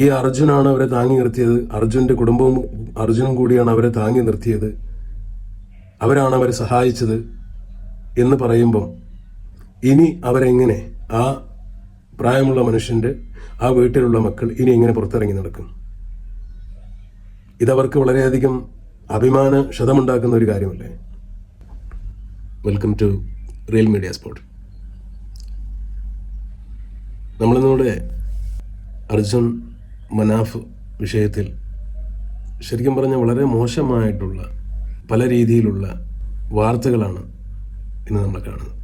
ഈ അർജുനാണ് അവരെ താങ്ങി നിർത്തിയത്. അർജുന്റെ കുടുംബവും അർജുനും കൂടിയാണ് അവരെ താങ്ങി നിർത്തിയത്. അവരാണ് അവരെ സഹായിച്ചത് എന്ന് പറയുമ്പോൾ ഇനി അവരെങ്ങനെ ആ പ്രായമുള്ള മനുഷ്യന്റെ ആ വീട്ടിലുള്ള മക്കൾ ഇനി എങ്ങനെ പുറത്തിറങ്ങി നടക്കും? ഇതവർക്ക് വളരെയധികം അഭിമാന ക്ഷതമുണ്ടാക്കുന്ന ഒരു കാര്യമല്ലേ? Welcome to real media spot നമ്മളിന്നൂടെ Arjun Manaf വിഷയത്തിൽ ശരിക്കും പറഞ്ഞാൽ വളരെ മോശമായിട്ടുള്ള പല രീതിയിലുള്ള വാർത്തകളാണ് ഇന്ന് നമ്മൾ കാണുന്നത്.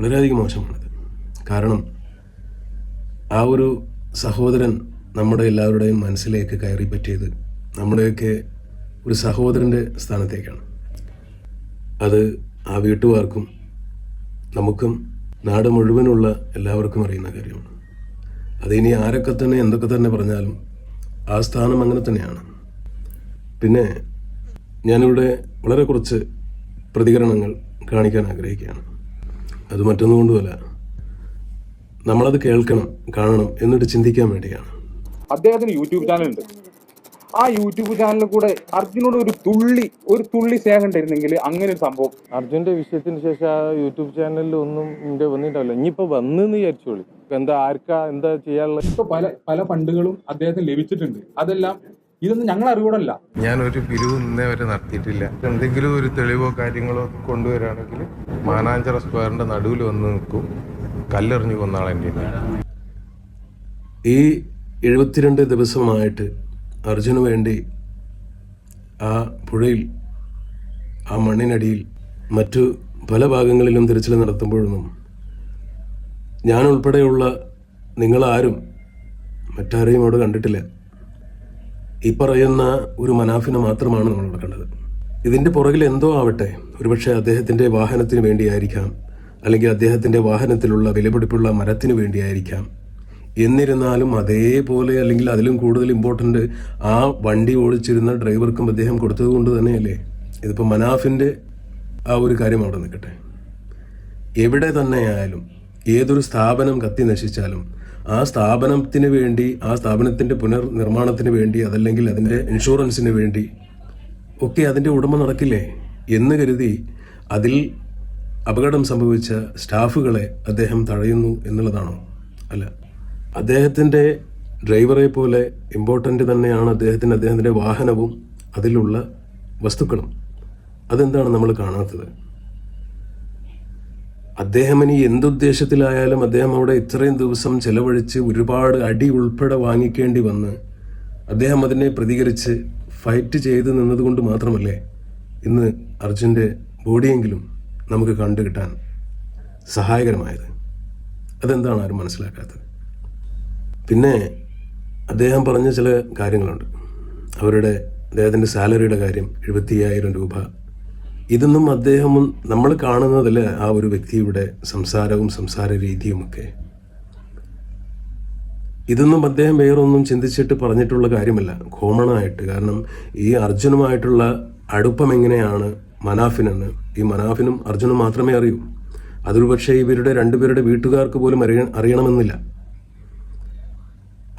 വളരെയധികം മോശമാണത്. കാരണം ആ ഒരു സഹോദരൻ നമ്മുടെ എല്ലാവരുടെയും മനസ്സിലേക്ക് കയറി പറ്റിയത് നമ്മുടെയൊക്കെ ഒരു സഹോദരന്റെ സ്ഥാനത്തേക്കാണ്. അത് ആ വീട്ടുകാർക്കും നമുക്കും നാട് മുഴുവനുള്ള എല്ലാവർക്കും അറിയുന്ന കാര്യമാണ്. അത് ഇനി ആരൊക്കെ തന്നെ എന്തൊക്കെ തന്നെ പറഞ്ഞാലും ആ സ്ഥാനം അങ്ങനെ തന്നെയാണ്. പിന്നെ ഞാനിവിടെ വളരെ കുറച്ച് പ്രതികരണങ്ങൾ കാണിക്കാൻ ആഗ്രഹിക്കുകയാണ്. അത് മറ്റൊന്നും കൊണ്ടുമല്ല. നമ്മളത് കേൾക്കണം കാണണം എന്നിട്ട് ചിന്തിക്കാൻ വേണ്ടിയാണ്. അദ്ദേഹത്തിന് യൂട്യൂബ് ചാനൽ ഉണ്ട് ആ യൂട്യൂബ് ചാനലിൽ കൂടെ അർജുനോട് ഒരു തുള്ളി ഒരു തുള്ളി സ്നേഹം ഉണ്ടായിരുന്നെങ്കിൽ അങ്ങനെ ഒരു സംഭവം. അർജുന്റെ വിഷയത്തിന് ശേഷം ആ യൂട്യൂബ് ചാനലിൽ ഒന്നും ഇന്ത്യ വന്നിട്ടുണ്ടാവില്ല. ഇനിയിപ്പോ വന്നെന്ന് വിചാരിച്ചോളി. എന്താ ആർക്കാ എന്താ ചെയ്യാനുള്ള ഇപ്പൊ പല പല ഫണ്ടുകളും അദ്ദേഹത്തിന് ലഭിച്ചിട്ടുണ്ട്. അതെല്ലാം ഇതൊന്നും ഞങ്ങൾ അറിവോടല്ല ഒരു പിരിവ് ഇന്നേ വരെ നടത്തിയിട്ടില്ല. എന്തെങ്കിലും ഒരു തെളിവോ കാര്യങ്ങളോ കൊണ്ടുവരാണെങ്കിൽ മാനാഞ്ചിറ സ്ക്വയറിന്റെ നടുവിൽ വന്ന് നിൽക്കും. കല്ലെറിഞ്ഞു കൊന്ന ആളെന്റെ ഈ എഴുപത്തിരണ്ട് ദിവസമായിട്ട് അർജുന് വേണ്ടി ആ പുഴയിൽ ആ മണ്ണിനടിയിൽ മറ്റു പല ഭാഗങ്ങളിലും തിരച്ചിൽ നടത്തുമ്പോഴൊന്നും ഞാൻ ഉൾപ്പെടെയുള്ള നിങ്ങളാരും മറ്റാരെയും അവിടെ കണ്ടിട്ടില്ല. ഈ പറയുന്ന ഒരു മനാഫിനെ മാത്രമാണ് നമ്മളവിടെ കണ്ടത്. ഇതിന്റെ പുറകിൽ എന്തോ ആവട്ടെ ഒരുപക്ഷെ അദ്ദേഹത്തിന്റെ വാഹനത്തിന് വേണ്ടിയായിരിക്കാം അല്ലെങ്കിൽ അദ്ദേഹത്തിന്റെ വാഹനത്തിലുള്ള വിലപിടിപ്പുള്ള മരത്തിന് വേണ്ടിയായിരിക്കാം. എന്നിരുന്നാലും അതേപോലെ അല്ലെങ്കിൽ അതിലും കൂടുതൽ ഇമ്പോർട്ടന്റ് ആ വണ്ടി ഓടിച്ചിരുന്ന ഡ്രൈവർക്കും അദ്ദേഹം കൊടുത്തത് കൊണ്ട് തന്നെയല്ലേ? ഇതിപ്പോൾ മനാഫിന്റെ ആ ഒരു കാര്യം അവിടെ നിൽക്കട്ടെ. എവിടെ തന്നെയായാലും ഏതൊരു സ്ഥാപനം കത്തി നശിച്ചാലും ആ സ്ഥാപനത്തിന് വേണ്ടി ആ സ്ഥാപനത്തിന്റെ പുനർനിർമ്മാണത്തിന് വേണ്ടി അതല്ലെങ്കിൽ അതിന്റെ ഇൻഷുറൻസിന് വേണ്ടി ഒക്കെ അതിന്റെ ഉടമ നടക്കില്ലേ എന്ന് കരുതി അതിൽ അപകടം സംഭവിച്ച സ്റ്റാഫുകളെ അദ്ദേഹം തഴയുന്നു എന്നുള്ളതാണോ? അല്ല. അദ്ദേഹത്തിന്റെ ഡ്രൈവറെ പോലെ ഇമ്പോർട്ടന്റ് തന്നെയാണ് അദ്ദേഹത്തിന് അദ്ദേഹത്തിന്റെ വാഹനവും അതിലുള്ള വസ്തുക്കളും. അതെന്താണ് നമ്മൾ കാണാത്തത്? അദ്ദേഹം ഇനി എന്തുദ്ദേശത്തിലായാലും അദ്ദേഹം അവിടെ ഇത്രയും ദിവസം ചെലവഴിച്ച് ഒരുപാട് അടി ഉൾപ്പെടെ വാങ്ങിക്കേണ്ടി വന്ന് അദ്ദേഹം അതിനെ പ്രതികരിച്ച് ഫൈറ്റ് ചെയ്ത് നിന്നതുകൊണ്ട് മാത്രമല്ലേ ഇന്ന് അർജുന്റെ ബോഡിയെങ്കിലും നമുക്ക് കണ്ടു കിട്ടാൻ സഹായകരമായത്? അതെന്താണ് ആരും മനസ്സിലാക്കാത്തത്? പിന്നെ അദ്ദേഹം പറഞ്ഞ ചില കാര്യങ്ങളുണ്ട്. അവരുടെ അദ്ദേഹത്തിന്റെ സാലറിയുടെ കാര്യം എഴുപത്തി രൂപ ഇതൊന്നും അദ്ദേഹം നമ്മൾ കാണുന്നതിൽ ആ ഒരു വ്യക്തിയുടെ സംസാരവും സംസാര രീതിയുമൊക്കെ. ഇതൊന്നും അദ്ദേഹം വേറൊന്നും ചിന്തിച്ചിട്ട് പറഞ്ഞിട്ടുള്ള കാര്യമല്ല. കോമൺ ആയിട്ട് കാരണം ഈ അർജുനുമായിട്ടുള്ള അടുപ്പം എങ്ങനെയാണ് മനാഫിനെന്ന്? ഈ മനാഫിനും അർജുനും മാത്രമേ അറിയൂ. അതൊരു പക്ഷേ ഇവരുടെ രണ്ടുപേരുടെ വീട്ടുകാർക്ക് പോലും അറിയ അറിയണമെന്നില്ല.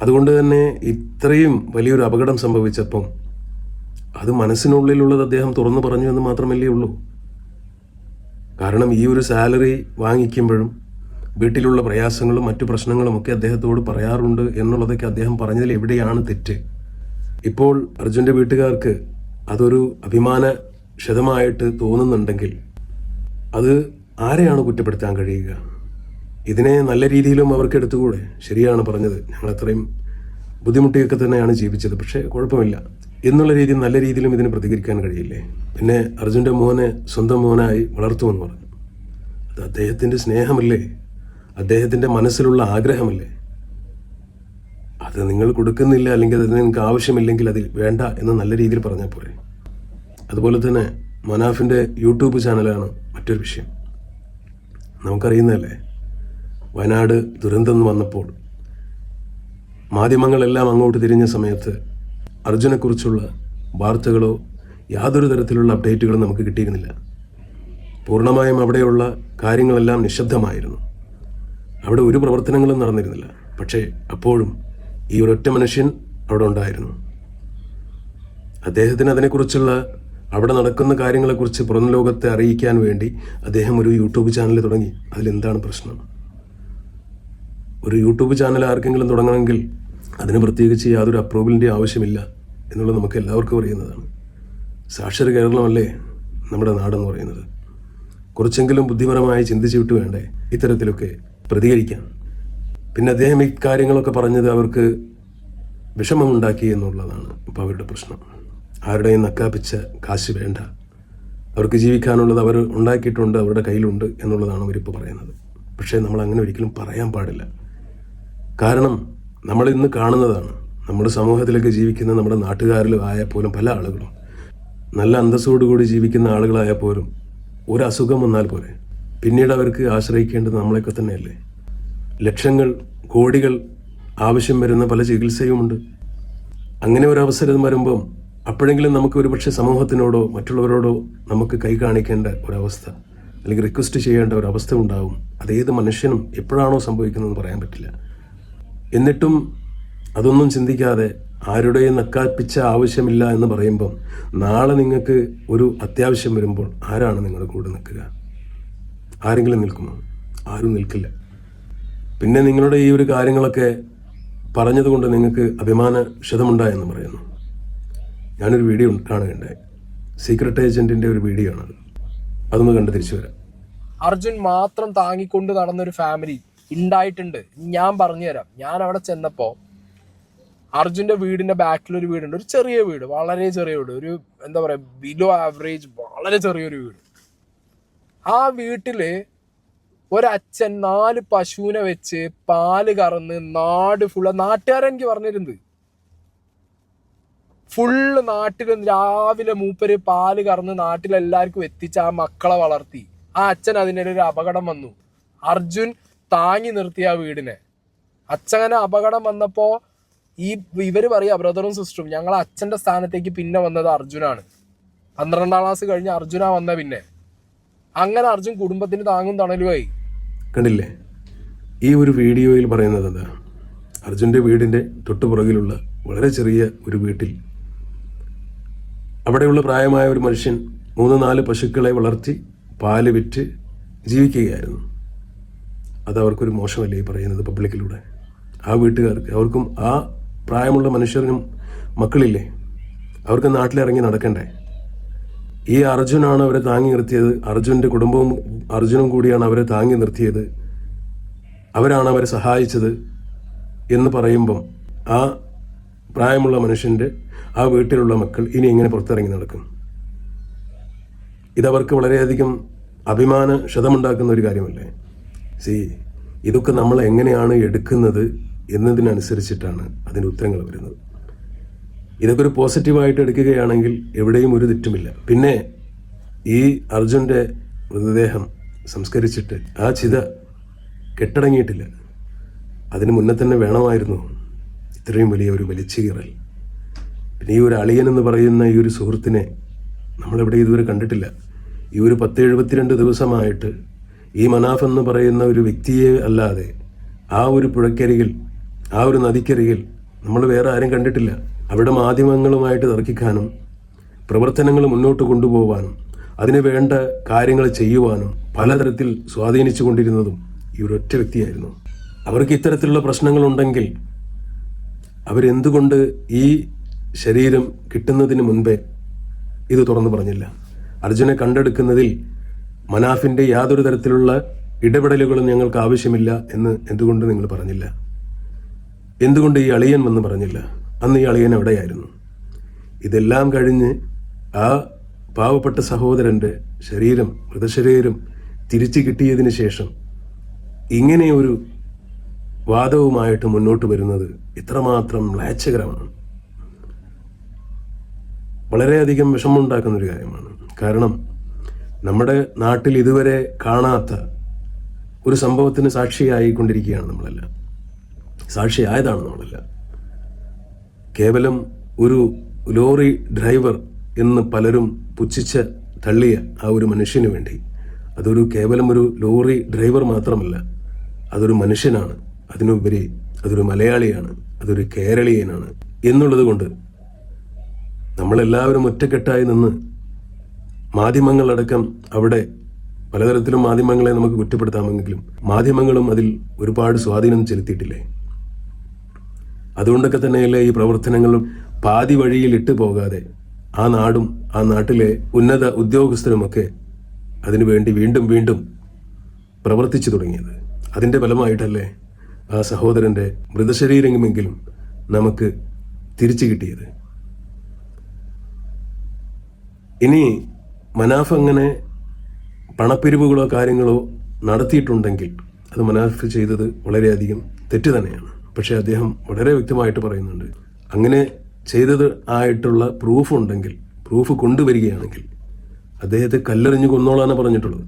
അതുകൊണ്ട് തന്നെ ഇത്രയും വലിയൊരു അപകടം സംഭവിച്ചപ്പം അത് മനസ്സിനുള്ളിലുള്ളത് അദ്ദേഹം തുറന്നു പറഞ്ഞു എന്ന് മാത്രമല്ലേ ഉള്ളൂ. കാരണം ഈ ഒരു സാലറി വാങ്ങിക്കുമ്പോഴും വീട്ടിലുള്ള പ്രയാസങ്ങളും മറ്റു പ്രശ്നങ്ങളും ഒക്കെ അദ്ദേഹത്തോട് പറയാറുണ്ട് എന്നുള്ളതൊക്കെ അദ്ദേഹം പറഞ്ഞതിൽ എവിടെയാണ് തെറ്റ്? ഇപ്പോൾ അർജുന്റെ വീട്ടുകാർക്ക് അതൊരു അഭിമാന ക്ഷതമായിട്ട് തോന്നുന്നുണ്ടെങ്കിൽ അത് ആരെയാണ് കുറ്റപ്പെടുത്താൻ കഴിയുക? ഇതിനെ നല്ല രീതിയിലും അവർക്ക് എടുത്തുകൂടെ? ശരിയാണ് പറഞ്ഞത്. ഞങ്ങൾ അത്രയും ബുദ്ധിമുട്ടിയൊക്കെ തന്നെയാണ് ജീവിച്ചത്. പക്ഷേ കുഴപ്പമില്ല. എന്നുള്ള രീതിയിൽ നല്ല രീതിയിലും ഇതിന് പ്രതികരിക്കാൻ കഴിയില്ലേ? പിന്നെ അർജുന്റെ മോനെ സ്വന്തം മോനായി വളർത്തുമെന്ന് പറഞ്ഞു. അത് അദ്ദേഹത്തിന്റെ സ്നേഹമല്ലേ? അദ്ദേഹത്തിന്റെ മനസ്സിലുള്ള ആഗ്രഹമല്ലേ? അത് നിങ്ങൾ കൊടുക്കുന്നില്ല അല്ലെങ്കിൽ അത് നിങ്ങൾക്ക് ആവശ്യമില്ലെങ്കിൽ അതിൽ വേണ്ട എന്ന് നല്ല രീതിയിൽ പറഞ്ഞാൽ പോരെ. അതുപോലെ തന്നെ മനാഫിന്റെ യൂട്യൂബ് ചാനലാണ് മറ്റൊരു വിഷയം. നമുക്കറിയുന്നതല്ലേ? വയനാട് ദുരന്തം വന്നപ്പോൾ മാധ്യമങ്ങളെല്ലാം അങ്ങോട്ട് തിരിഞ്ഞ സമയത്ത് അർജുനെക്കുറിച്ചുള്ള വാർത്തകളോ യാതൊരു തരത്തിലുള്ള അപ്ഡേറ്റുകളും നമുക്ക് കിട്ടിയിരുന്നില്ല. പൂർണമായും അവിടെയുള്ള കാര്യങ്ങളെല്ലാം നിശബ്ദമായിരുന്നു. അവിടെ ഒരു പ്രവർത്തനങ്ങളും നടന്നിരുന്നില്ല. പക്ഷേ അപ്പോഴും ഈ ഒരൊറ്റ മനുഷ്യൻ അവിടെ ഉണ്ടായിരുന്നു. അദ്ദേഹത്തിന് അതിനെക്കുറിച്ചുള്ള അവിടെ നടക്കുന്ന കാര്യങ്ങളെക്കുറിച്ച് പുറം ലോകത്തെ അറിയിക്കാൻ വേണ്ടി അദ്ദേഹം ഒരു യൂട്യൂബ് ചാനൽ തുടങ്ങി. അതിലെന്താണ് പ്രശ്നം? ഒരു യൂട്യൂബ് ചാനൽ ആർക്കെങ്കിലും തുടങ്ങണമെങ്കിൽ അതിന് പ്രത്യേകിച്ച് യാതൊരു അപ്രൂവലിന്റെ ആവശ്യമില്ല. എന്നുള്ളത് നമുക്ക് എല്ലാവർക്കും അറിയുന്നതാണ്. സാക്ഷര കേരളമല്ലേ നമ്മുടെ നാടെന്ന് പറയുന്നത്. കുറച്ചെങ്കിലും ബുദ്ധിപരമായി ചിന്തിച്ചിട്ട് വേണ്ടേ ഇത്തരത്തിലൊക്കെ പ്രതികരിക്കാൻ പിന്നെ അദ്ദേഹം ഈ കാര്യങ്ങളൊക്കെ പറഞ്ഞത് അവർക്ക് വിഷമമുണ്ടാക്കി എന്നുള്ളതാണ് ഇപ്പോൾ അവരുടെ പ്രശ്നം. ആരുടെയും നക്കാപ്പിച്ച കാശ് വേണ്ട. അവർക്ക് ജീവിക്കാനുള്ളത് അവർ ഉണ്ടാക്കിയിട്ടുണ്ട് അവരുടെ കയ്യിലുണ്ട് എന്നുള്ളതാണ് അവരിപ്പോൾ പറയുന്നത്. പക്ഷേ നമ്മൾ അങ്ങനെ ഒരിക്കലും പറയാൻ പാടില്ല. കാരണം നമ്മൾ ഇന്ന് കാണുന്നതാണ് നമ്മുടെ സമൂഹത്തിലൊക്കെ ജീവിക്കുന്ന നമ്മുടെ നാട്ടുകാരിലും ആയ പോലും പല ആളുകളും നല്ല അന്തസ്സോടുകൂടി ജീവിക്കുന്ന ആളുകളായ പോലും ഒരു അസുഖം വന്നാൽ പോലെ പിന്നീട് അവർക്ക് ആശ്രയിക്കേണ്ടത് നമ്മളെയൊക്കെ തന്നെയല്ലേ? ലക്ഷങ്ങൾ കോടികൾ ആവശ്യം വരുന്ന പല ചികിത്സയുമുണ്ട്. അങ്ങനെ ഒരു അവസരം വരുമ്പം അപ്പോഴെങ്കിലും നമുക്ക് ഒരുപക്ഷെ സമൂഹത്തിനോടോ മറ്റുള്ളവരോടോ നമുക്ക് കൈ കാണിക്കേണ്ട ഒരവസ്ഥ അല്ലെങ്കിൽ റിക്വസ്റ്റ് ചെയ്യേണ്ട ഒരു അവസ്ഥ ഉണ്ടാവും. അത് ഏത് മനുഷ്യനും എപ്പോഴാണോ സംഭവിക്കുന്നതെന്ന് പറയാൻ പറ്റില്ല. എന്നിട്ടും അതൊന്നും ചിന്തിക്കാതെ ആരുടെയും നക്കാപ്പിച്ച ആവശ്യമില്ല എന്ന് പറയുമ്പം നാളെ നിങ്ങൾക്ക് ഒരു അത്യാവശ്യം വരുമ്പോൾ ആരാണ് നിങ്ങളുടെ കൂടെ നിൽക്കുക? ആരെങ്കിലും നിൽക്കുമോ? ആരും നിൽക്കില്ല. പിന്നെ നിങ്ങളുടെ ഈ ഒരു കാര്യങ്ങളൊക്കെ പറഞ്ഞതുകൊണ്ട് നിങ്ങൾക്ക് അഭിമാന ക്ഷതമുണ്ടായെന്ന് പറയുന്നു. ഞാനൊരു വീഡിയോ കാണുകയുണ്ടായി. സീക്രട്ട് ഏജന്റിന്റെ ഒരു വീഡിയോ ആണത്. അതൊന്ന് കണ്ട് തിരിച്ചു വരാം. അർജുൻ മാത്രം താങ്ങിക്കൊണ്ട് നടന്നൊരു ഫാമിലി ഉണ്ടായിട്ടുണ്ട്. ഞാൻ പറഞ്ഞുതരാം. ഞാൻ അവിടെ ചെന്നപ്പോൾ അർജുന്റെ വീടിന്റെ ബാക്കിൽ ഒരു വീടുണ്ട്. ഒരു ചെറിയ വീട് വളരെ ചെറിയ വീട്. ഒരു എന്താ പറയാ ബിലോ ആവറേജ് വളരെ ചെറിയൊരു വീട്. ആ വീട്ടിൽ ഒരച്ഛൻ നാല് പശുവിനെ വെച്ച് പാൽ കറന്ന് നാട് ഫുള്ള് നാട്ടുകാരൻ എനിക്ക് പറഞ്ഞിരുന്നത്. ഫുള്ള് നാട്ടിൽ രാവിലെ മൂപ്പര് പാൽ കറന്ന് നാട്ടിലെല്ലാവർക്കും എത്തിച്ച് ആ മക്കളെ വളർത്തി. ആ അച്ഛൻ അതിനിടെ ഒരു അപകടം വന്നു. അർജുൻ താങ്ങി നിർത്തി ആ വീടിനെ. അച്ഛനെ അപകടം വന്നപ്പോ ഈ ഇവർ പറയാ ബ്രദറും സിസ്റ്ററും ഞങ്ങൾ അച്ഛന്റെ സ്ഥാനത്തേക്ക് പിന്നെ വന്നത് അർജുനാണ്. പന്ത്രണ്ടാം ക്ലാസ് കഴിഞ്ഞ് അർജുന വന്ന പിന്നെ. അങ്ങനെ അർജുൻ കുടുംബത്തിന് താങ്ങും തണലുമായി കണ്ടില്ലേ? ഈ ഒരു വീഡിയോയിൽ പറയുന്നത് എന്താ? അർജുന്റെ വീടിന്റെ തൊട്ടുപുറകിലുള്ള വളരെ ചെറിയ ഒരു വീട്ടിൽ അവിടെയുള്ള പ്രായമായ ഒരു മനുഷ്യൻ മൂന്ന് നാല് പശുക്കളെ വളർത്തി പാൽ വിറ്റ് ജീവിക്കുകയായിരുന്നു. അത് അവർക്കൊരു മോശമല്ലേ ഈ പറയുന്നത് പബ്ലിക്കിലൂടെ ആ വീട്ടുകാർക്ക് അവർക്കും ആ പ്രായമുള്ള മനുഷ്യരിനും മക്കളില്ലേ? അവർക്ക് നാട്ടിലിറങ്ങി നടക്കണ്ടേ? ഈ അർജുനാണ് അവരെ താങ്ങി നിർത്തിയത്. അർജുന്റെ കുടുംബവും അർജുനും കൂടിയാണ് അവരെ താങ്ങി നിർത്തിയത്. അവരാണ് അവരെ സഹായിച്ചത് എന്ന് പറയുമ്പം ആ പ്രായമുള്ള മനുഷ്യന്റെ ആ വീട്ടിലുള്ള മക്കൾ ഇനി എങ്ങനെ പുറത്തിറങ്ങി നടക്കും. ഇതവർക്ക് വളരെയധികം അഭിമാന ക്ഷതമുണ്ടാക്കുന്ന ഒരു കാര്യമല്ലേ? സി ഇതൊക്കെ നമ്മൾ എങ്ങനെയാണ് എടുക്കുന്നത് എന്നതിനനുസരിച്ചിട്ടാണ് അതിന് ഉത്തരങ്ങൾ വരുന്നത്. ഇതൊക്കെ ഒരു പോസിറ്റീവായിട്ട് എടുക്കുകയാണെങ്കിൽ എവിടെയും ഒരു തെറ്റുമില്ല. പിന്നെ ഈ അർജുന്റെ മൃതദേഹം സംസ്കരിച്ചിട്ട് ആ ചിത കെട്ടടങ്ങിയിട്ടില്ല. അതിന് മുന്നേ തന്നെ വേണമായിരുന്നു. ഇത്രയും വലിയ ഒരു വലിച്ചുകീറൽ പിന്നെ ഈ ഒരു അളിയൻ എന്ന് പറയുന്ന ഈ ഒരു സുഹൃത്തിനെ നമ്മളിവിടെ ഇതുവരെ കണ്ടിട്ടില്ല. ഈ ഒരു പത്ത് എഴുപത്തിരണ്ട് ദിവസമായിട്ട് ഈ മനാഫ് എന്ന് പറയുന്ന ഒരു വ്യക്തിയെ അല്ലാതെ ആ ഒരു പുഴക്കരികിൽ ആ ഒരു നദിക്കരികിൽ നമ്മൾ വേറെ ആരും കണ്ടിട്ടില്ല. അവിടെ മാധ്യമങ്ങളുമായിട്ട് തർക്കിക്കാനും പ്രവർത്തനങ്ങൾ മുന്നോട്ട് കൊണ്ടുപോകാനും അതിന് വേണ്ട കാര്യങ്ങൾ ചെയ്യുവാനും പലതരത്തിൽ സ്വാധീനിച്ചു കൊണ്ടിരുന്നതും ഈ ഒരൊറ്റ വ്യക്തിയായിരുന്നു. അവർക്ക് ഇത്തരത്തിലുള്ള പ്രശ്നങ്ങളുണ്ടെങ്കിൽ അവരെന്തുകൊണ്ട് ഈ ശരീരം കിട്ടുന്നതിന് മുൻപേ ഇത് തുറന്നു പറഞ്ഞില്ല? അർജുനെ കണ്ടെടുക്കുന്നതിൽ മനാഫിന്റെ യാതൊരു തരത്തിലുള്ള ഇടപെടലുകളും ഞങ്ങൾക്ക് ആവശ്യമില്ല എന്ന് എന്തുകൊണ്ട് നിങ്ങൾ പറഞ്ഞില്ല? എന്തുകൊണ്ട് ഈ അളിയൻ വന്ന് പറഞ്ഞില്ല? അന്ന് ഈ അളിയൻ എവിടെയായിരുന്നു? ഇതെല്ലാം കഴിഞ്ഞ് ആ പാവപ്പെട്ട സഹോദരന്റെ ശരീരം മൃതശരീരം തിരിച്ചു കിട്ടിയതിന് ശേഷം ഇങ്ങനെയൊരു വാദവുമായിട്ട് മുന്നോട്ട് വരുന്നത് ഇത്രമാത്രം ലാച്ചകരമാണ് വളരെയധികം വിഷമമുണ്ടാക്കുന്ന ഒരു കാര്യമാണ്. കാരണം നമ്മുടെ നാട്ടിൽ ഇതുവരെ കാണാത്ത ഒരു സംഭവത്തിന് സാക്ഷിയായിക്കൊണ്ടിരിക്കുകയാണ് നമ്മളെല്ലാം. സാക്ഷിയായതാണ് നമ്മളെല്ലാം കേവലം ഒരു ലോറി ഡ്രൈവർ എന്ന് പലരും പുച്ഛിച്ച് തള്ളിയ ആ ഒരു മനുഷ്യന് വേണ്ടി. അതൊരു കേവലം ഒരു ലോറി ഡ്രൈവർ മാത്രമല്ല അതൊരു മനുഷ്യനാണ്. അതിനുപരി അതൊരു മലയാളിയാണ് അതൊരു കേരളീയനാണ് എന്നുള്ളത് കൊണ്ട് നമ്മളെല്ലാവരും ഒറ്റക്കെട്ടായി നിന്ന് മാധ്യമങ്ങളടക്കം അവിടെ പലതരത്തിലും മാധ്യമങ്ങളെ നമുക്ക് കുറ്റപ്പെടുത്താമെങ്കിലും മാധ്യമങ്ങളും അതിൽ ഒരുപാട് സ്വാധീനം ചെലുത്തിയിട്ടില്ലേ? അതുകൊണ്ടൊക്കെ തന്നെയല്ലേ ഈ പ്രവർത്തനങ്ങളും പാതി വഴിയിൽ ഇട്ടു പോകാതെ ആ നാടും ആ നാട്ടിലെ ഉന്നത ഉദ്യോഗസ്ഥരുമൊക്കെ അതിനുവേണ്ടി വീണ്ടും വീണ്ടും പ്രവർത്തിച്ചു തുടങ്ങിയത്. അതിന്റെ ഫലമായിട്ടല്ലേ ആ സഹോദരന്റെ മൃതശരീരമെങ്കിലും നമുക്ക് തിരിച്ചു കിട്ടിയത്. ഇനി മനാഫ് അങ്ങനെ പണപ്പിരിവുകളോ കാര്യങ്ങളോ നടത്തിയിട്ടുണ്ടെങ്കിൽ അത് മനാഫ് ചെയ്തത് വളരെയധികം തെറ്റ് തന്നെയാണ്. പക്ഷേ അദ്ദേഹം വളരെ വ്യക്തമായിട്ട് പറയുന്നുണ്ട് അങ്ങനെ ചെയ്തത് ആയിട്ടുള്ള പ്രൂഫ് ഉണ്ടെങ്കിൽ പ്രൂഫ് കൊണ്ടുവരികയാണെങ്കിൽ അദ്ദേഹത്തെ കല്ലെറിഞ്ഞ് കൊന്നോളാണ് പറഞ്ഞിട്ടുള്ളത്.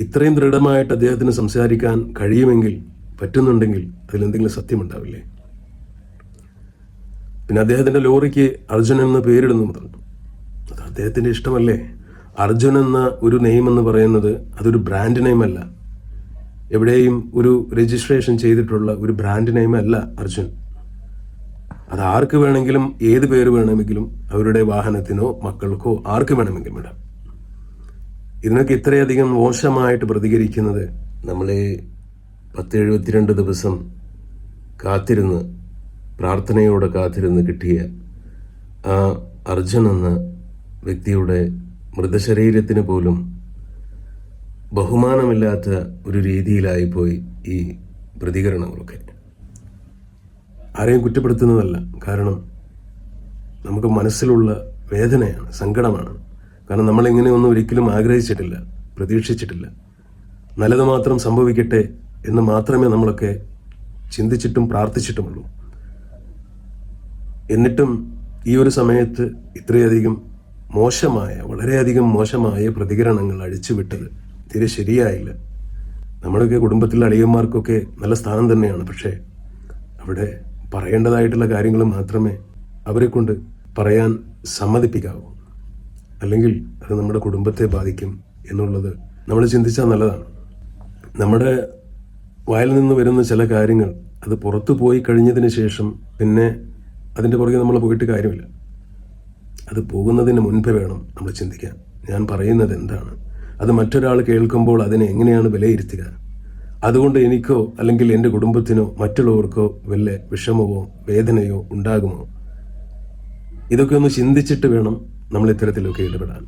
ഇത്രയും ദൃഢമായിട്ട് അദ്ദേഹത്തിന് സംസാരിക്കാൻ കഴിയുമെങ്കിൽ പറ്റുന്നുണ്ടെങ്കിൽ അതിലെന്തെങ്കിലും സത്യമുണ്ടാവില്ലേ? പിന്നെ അദ്ദേഹത്തിന്റെ ലോറിക്ക് അർജുൻ എന്ന് പേരിടുന്നു പറഞ്ഞു അത് അദ്ദേഹത്തിന്റെ ഇഷ്ടമല്ലേ? അർജുൻ എന്ന ഒരു നെയിം എന്ന് പറയുന്നത് അതൊരു ബ്രാൻഡ് നെയിം അല്ല എവിടെയും ഒരു രജിസ്ട്രേഷൻ ചെയ്തിട്ടുള്ള ഒരു ബ്രാൻഡ് നെയിം അല്ല അർജുൻ. അത് ആർക്ക് വേണമെങ്കിലും ഏത് പേര് വേണമെങ്കിലും അവരുടെ വാഹനത്തിനോ മക്കൾക്കോ ആർക്ക് വേണമെങ്കിലും ഇടാം. ഇതിനൊക്കെ ഇത്രയധികം മോശമായിട്ട് പ്രതികരിക്കുന്നത് നമ്മളെ പത്ത് എഴുപത്തിരണ്ട് ദിവസം കാത്തിരുന്ന് പ്രാർത്ഥനയോടെ കാത്തിരുന്ന് കിട്ടിയ ആ അർജുൻ എന്ന വ്യക്തിയുടെ മൃതശരീരത്തിന് പോലും ബഹുമാനമില്ലാത്ത ഒരു രീതിയിലായിപ്പോയി ഈ പ്രതികരണങ്ങളൊക്കെ. ആരെയും കുറ്റപ്പെടുത്തുന്നതല്ല. കാരണം നമുക്ക് മനസ്സിലുള്ള വേദനയാണ് സങ്കടമാണ്. കാരണം നമ്മളിങ്ങനെയൊന്നും ഒരിക്കലും ആഗ്രഹിച്ചിട്ടില്ല പ്രതീക്ഷിച്ചിട്ടില്ല. നല്ലത് മാത്രം സംഭവിക്കട്ടെ എന്ന് മാത്രമേ നമ്മളൊക്കെ ചിന്തിച്ചിട്ടും പ്രാർത്ഥിച്ചിട്ടുമുള്ളൂ. എന്നിട്ടും ഈ ഒരു സമയത്ത് ഇത്രയധികം മോശമായ വളരെയധികം മോശമായ പ്രതികരണങ്ങൾ അഴിച്ചുവിട്ടത് തീരെ ശരിയായില്ല. നമ്മുടെയൊക്കെ കുടുംബത്തിലെ അളിയന്മാർക്കൊക്കെ നല്ല സ്ഥാനം തന്നെയാണ്. പക്ഷേ അവിടെ പറയേണ്ടതായിട്ടുള്ള കാര്യങ്ങൾ മാത്രമേ അവരെ കൊണ്ട് പറയാൻ സമ്മതിപ്പിക്കാവൂ. അല്ലെങ്കിൽ അത് നമ്മുടെ കുടുംബത്തെ ബാധിക്കും എന്നുള്ളത് നമ്മൾ ചിന്തിച്ചാൽ നല്ലതാണ്. നമ്മുടെ വായിൽ നിന്ന് വരുന്ന ചില കാര്യങ്ങൾ അത് പുറത്തു പോയി കഴിഞ്ഞതിന് ശേഷം പിന്നെ അതിന്റെ പുറകെ നമ്മൾ പോയിട്ട് കാര്യമില്ല. അത് പോകുന്നതിന് മുൻപ് വേണം നമ്മൾ ചിന്തിക്കാൻ. ഞാൻ പറയുന്നത് എന്താണ്? അത് മറ്റൊരാൾ കേൾക്കുമ്പോൾ അതിനെ എങ്ങനെയാണ് വിലയിരുത്തുക? അതുകൊണ്ട് എനിക്കോ അല്ലെങ്കിൽ എന്റെ കുടുംബത്തിനോ മറ്റുള്ളവർക്കോ വല്ല വിഷമമോ വേദനയോ ഉണ്ടാകുമോ? ഇതൊക്കെ ഒന്ന് ചിന്തിച്ചിട്ട് വേണം നമ്മൾ ഇത്തരത്തിലൊക്കെ ഇടപെടാൻ.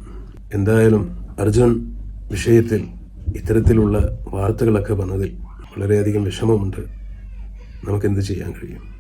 എന്തായാലും അർജുൻ വിഷയത്തിൽ ഇത്തരത്തിലുള്ള വാർത്തകളൊക്കെ വന്നതിൽ വളരെയധികം വിഷമമുണ്ട്. നമുക്കെന്ത് ചെയ്യാൻ കഴിയും?